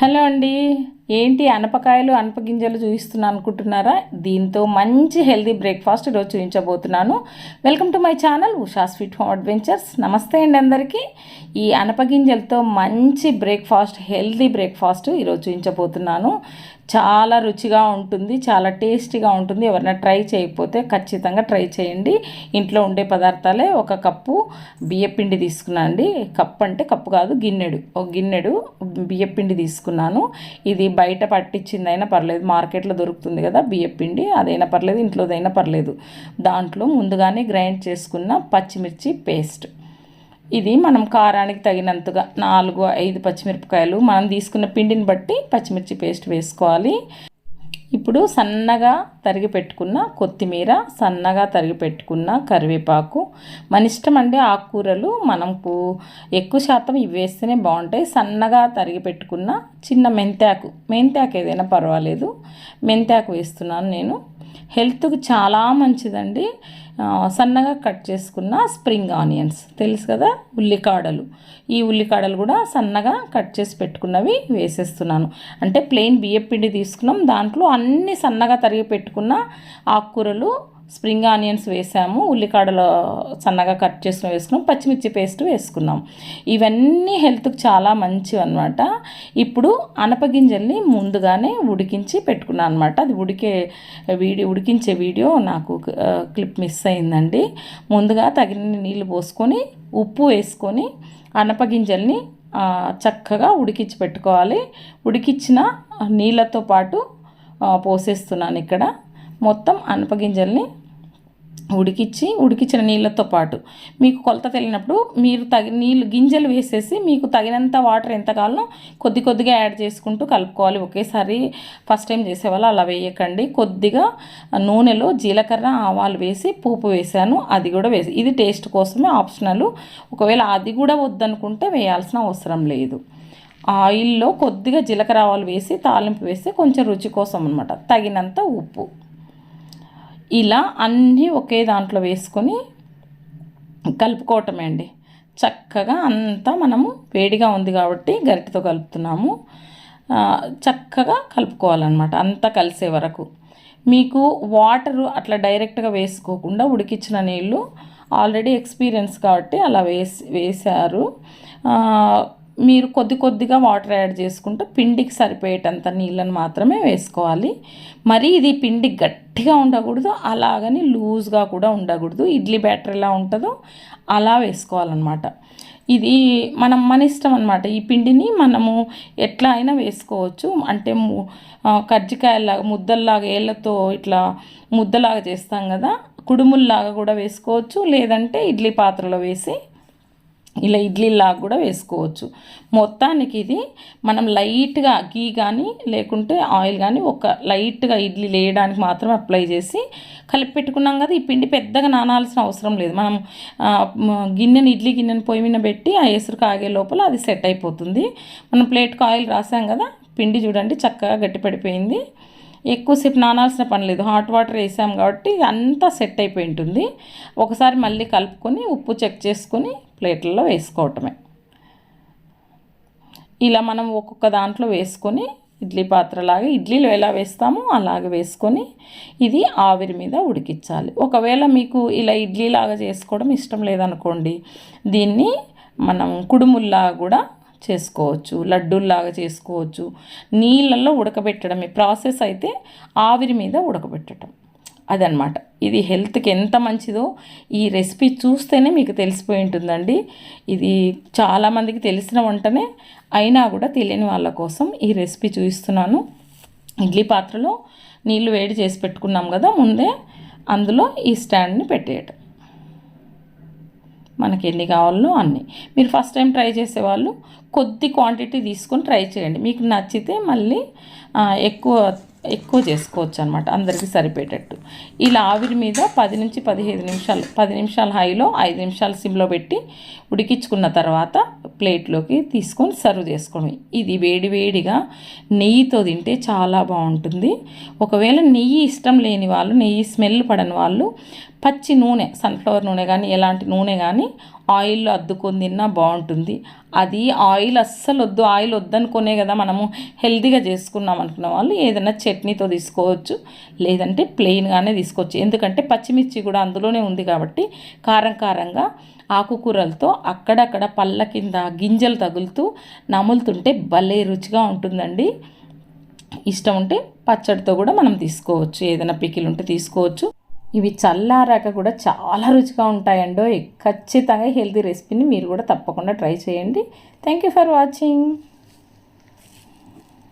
Hello అండి. ఏంటి అనపకాయలు అనపగింజలు చూపిస్తున్నాను అనుకుంటున్నారా? దీంతో మంచి హెల్దీ బ్రేక్ఫాస్ట్ ఈరోజు చూపించబోతున్నాను welcome to my channel Usha sweet home adventures. నమస్తే అండి అందరికీ. ఈ అనపగింజలతో మంచి బ్రేక్ఫాస్ట్ హెల్దీ బ్రేక్ఫాస్ట్ ఈరోజు చూపించబోతున్నాను చాలా రుచిగా ఉంటుంది చాలా టేస్టీగా ఉంటుంది. ఎవరైనా ట్రై చేయకపోతే ఖచ్చితంగా ట్రై చేయండి. ఇంట్లో ఉండే పదార్థాలే ఒక కప్పు బియ్యపిండి తీసుకున్నాను అండి. కప్పు అంటే కప్పు కాదు గిన్నెడు. ఒక గిన్నెడు బియ్యపిండి తీసుకున్నాను. ఇది బయట పట్టించిందైనా పర్లేదు మార్కెట్లో దొరుకుతుంది కదా బియ్యం పిండి అదైనా పర్లేదు ఇంట్లోదైనా పర్లేదు. దాంట్లో ముందుగానే గ్రైండ్ చేసుకున్న పచ్చిమిర్చి పేస్ట్. ఇది మనం కారానికి తగినంతగా నాలుగు ఐదు పచ్చిమిరపకాయలు మనం తీసుకున్న పిండిని బట్టి పచ్చిమిర్చి పేస్ట్ వేసుకోవాలి. ఇప్పుడు సన్నగా తరిగి పెట్టుకున్న కొత్తిమీర సన్నగా తరిగి పెట్టుకున్న కరివేపాకు. మన ఇష్టం అండి ఆకుకూరలు. మనకు ఎక్కువ శాతం ఇవి వేస్తేనే బాగుంటాయి. సన్నగా తరిగి పెట్టుకున్న చిన్న మెంతాకు. మెంతాకు ఏదైనా పర్వాలేదు. మెంతాకు వేస్తున్నాను నేను. హెల్త్కి చాలా మంచిదండి. సన్నగా కట్ చేసుకున్న స్ప్రింగ్ ఆనియన్స్. తెలుసు కదా? ఉల్లికాడలు. ఈ ఉల్లికాడలు కూడా సన్నగా కట్ చేసి పెట్టుకున్నవి వేసేస్తున్నాను. అంటే ప్లెయిన్ బియ్యపిండి తీసుకున్నాం. దాంట్లో అన్ని సన్నగా తరిగి పెట్టుకున్న ఆకుకూరలు స్ప్రింగ్ ఆనియన్స్ వేసాము ఉల్లికాడలు సన్నగా కట్ చేసుకుని వేసుకున్నాం పచ్చిమిర్చి పేస్ట్ వేసుకున్నాం. ఇవన్నీ హెల్త్కి చాలా మంచివి అనమాట ఇప్పుడు అనపగింజల్ని ముందుగానే ఉడికించి పెట్టుకున్నాను అనమాట అది ఉడికే వీడియో ఉడికించే వీడియో నాకు క్లిప్ మిస్ అయిందండి. ముందుగా తగిన నీళ్ళు పోసుకొని ఉప్పు వేసుకొని అనపగింజల్ని చక్కగా ఉడికించి పెట్టుకోవాలి. ఉడికించిన నీళ్ళతో పాటు పోసేస్తున్నాను ఇక్కడ. మొత్తం అనపగింజల్ని ఉడికిచ్చి ఉడికించిన నీళ్ళతో పాటు మీకు కొలత తెలియనప్పుడు మీరు తగి నీళ్ళు గింజలు వేసేసి మీకు తగినంత వాటర్ ఎంత కావాలో కొద్ది కొద్దిగా యాడ్ చేసుకుంటూ కలుపుకోవాలి. ఒకేసారి ఫస్ట్ టైం చేసేవాళ్ళు అలా వేయకండి. కొద్దిగా నూనెలో జీలకర్ర ఆవాలు వేసి పోపు వేసాను. అది కూడా వేసి ఇది టేస్ట్ కోసమే ఆప్షనల్. ఒకవేళ అది కూడా వద్దనుకుంటే వేయాల్సిన అవసరం లేదు. ఆయిల్లో కొద్దిగా జీలకర్ర ఆవాలు వేసి తాలింపు వేసి కొంచెం రుచి కోసం అనమాట తగినంత ఉప్పు. ఇలా అన్నీ ఒకే దాంట్లో వేసుకొని కలుపుకోవటమే అండి. చక్కగా అంతా మనము వేడిగా ఉంది కాబట్టి గరిటతో కలుపుతున్నాము. చక్కగా కలుపుకోవాలన్నమాట అంతా కలిసే వరకు. మీకు వాటరు అట్లా డైరెక్ట్గా వేసుకోకుండా ఉడికించిన నీళ్ళు ఆల్రెడీ ఎక్స్పీరియన్స్ కాబట్టి అలా వేసి వేశారు. మీరు కొద్ది కొద్దిగా వాటర్ యాడ్ చేసుకుంటూ పిండికి సరిపోయేటంత నీళ్ళని మాత్రమే వేసుకోవాలి. మరి ఇది పిండి గట్టిగా ఉండకూడదు అలాగని లూజ్గా కూడా ఉండకూడదు. ఇడ్లీ బ్యాటర్ ఎలా ఉంటుందో అలా వేసుకోవాలన్నమాట. ఇది మనం మన ఇష్టం అనమాట ఈ పిండిని మనము ఎట్లా అయినా వేసుకోవచ్చు. అంటే కజ్జికాయలాగా ముద్దల్లాగా ఏళ్ళతో ఇట్లా ముద్దలాగా చేస్తాం కదా కుడుముల్లాగా కూడా వేసుకోవచ్చు. లేదంటే ఇడ్లీ పాత్రలో వేసి ఇలా ఇడ్లీలాగా కూడా వేసుకోవచ్చు. మొత్తానికి ఇది మనం లైట్గా గీ కానీ లేకుంటే ఆయిల్ కానీ ఒక లైట్గా ఇడ్లీ వేయడానికి మాత్రం అప్లై చేసి కలిపి పెట్టుకున్నాం కదా ఈ పిండి పెద్దగా నానాల్సిన అవసరం లేదు. మనం గిన్నెని ఇడ్లీ గిన్నెని పొయ్యి మీద పెట్టి ఆ ఎసురు కాగే లోపల అది సెట్ అయిపోతుంది. మనం ప్లేట్కి ఆయిల్ రాసాం కదా పిండి చూడండి చక్కగా గట్టిపడిపోయింది. ఎక్కువసేపు నానాల్సిన పని లేదు. హాట్ వాటర్ వేసాం కాబట్టి అంతా సెట్ అయిపోయి ఉంటుంది. ఒకసారి మళ్ళీ కలుపుకొని ఉప్పు చెక్ చేసుకొని ప్లేట్లలో వేసుకోవటమే. ఇలా మనం ఒక్కొక్క దాంట్లో వేసుకొని ఇడ్లీ పాత్రలాగా ఇడ్లీలో ఎలా వేస్తామో అలాగే వేసుకొని ఇది ఆవిరి మీద ఉడికించాలి. ఒకవేళ మీకు ఇలా ఇడ్లీలాగా చేసుకోవడం ఇష్టం లేదనుకోండి దీన్ని మనం కుడుముల్లా కూడా చేసుకోవచ్చు లడ్డూల్లాగా చేసుకోవచ్చు. నీళ్ళల్లో ఉడకబెట్టడమే. ప్రాసెస్ అయితే ఆవిరి మీద ఉడకబెట్టడం. అదనమాట ఇది హెల్త్కి ఎంత మంచిదో ఈ రెసిపీ చూస్తేనే మీకు తెలిసిపోయి ఉంటుందండి. ఇది చాలామందికి తెలిసిన వంటనే. అయినా కూడా తెలియని వాళ్ళ కోసం ఈ రెసిపీ చూపిస్తున్నాను ఇడ్లీ పాత్రలో నీళ్ళు వేడి చేసి పెట్టుకున్నాం కదా ముందే. అందులో ఈ స్టాండ్ని పెట్టేయటం. మనకి ఎన్ని కావాలో అన్నీ. మీరు ఫస్ట్ టైం ట్రై చేసేవాళ్ళు కొద్ది క్వాంటిటీ తీసుకొని ట్రై చేయండి. మీకు నచ్చితే మళ్ళీ ఎక్కువ ఎక్కువ చేసుకోవచ్చు అనమాట అందరికీ సరిపోయేటట్టు ఇలా ఆవిరి మీద పది నుంచి పదిహేను నిమిషాలు పది నిమిషాలు హైలో ఐదు నిమిషాలు సిమ్లో పెట్టి ఉడికించుకున్న తర్వాత ప్లేట్లోకి తీసుకొని సర్వ్ చేసుకోవడం ఇది వేడి వేడిగా నెయ్యితో తింటే చాలా బాగుంటుంది. ఒకవేళ నెయ్యి ఇష్టం లేని వాళ్ళు నెయ్యి స్మెల్ పడని వాళ్ళు పచ్చి నూనె సన్ఫ్లవర్ నూనె కానీ ఎలాంటి నూనె కానీ ఆయిల్లో అద్దుకొని తిన్నా బాగుంటుంది. అది ఆయిల్ అస్సలు వద్దు ఆయిల్ వద్దనుకునే కదా మనము హెల్తీగా చేసుకున్నాం అనుకున్న వాళ్ళు ఏదైనా చట్నీతో తీసుకోవచ్చు లేదంటే ప్లెయిన్గానే తీసుకోవచ్చు. ఎందుకంటే పచ్చిమిర్చి కూడా అందులోనే ఉంది కాబట్టి కారం కారంగా ఆకుకూరలతో అక్కడక్కడ పళ్ళ కింద గింజలు తగులుతూ నములుతుంటే భలే రుచిగా ఉంటుందండి. ఇష్టం ఉంటే పచ్చడితో కూడా మనం తీసుకోవచ్చు. ఏదైనా పికిల్ ఉంటే తీసుకోవచ్చు. ఇవి చల్లారాక కూడా చాలా రుచిగా ఉంటాయండో. ఖచ్చితంగా హెల్తీ రెసిపీని మీరు కూడా తప్పకుండా ట్రై చేయండి. Thank you for watching.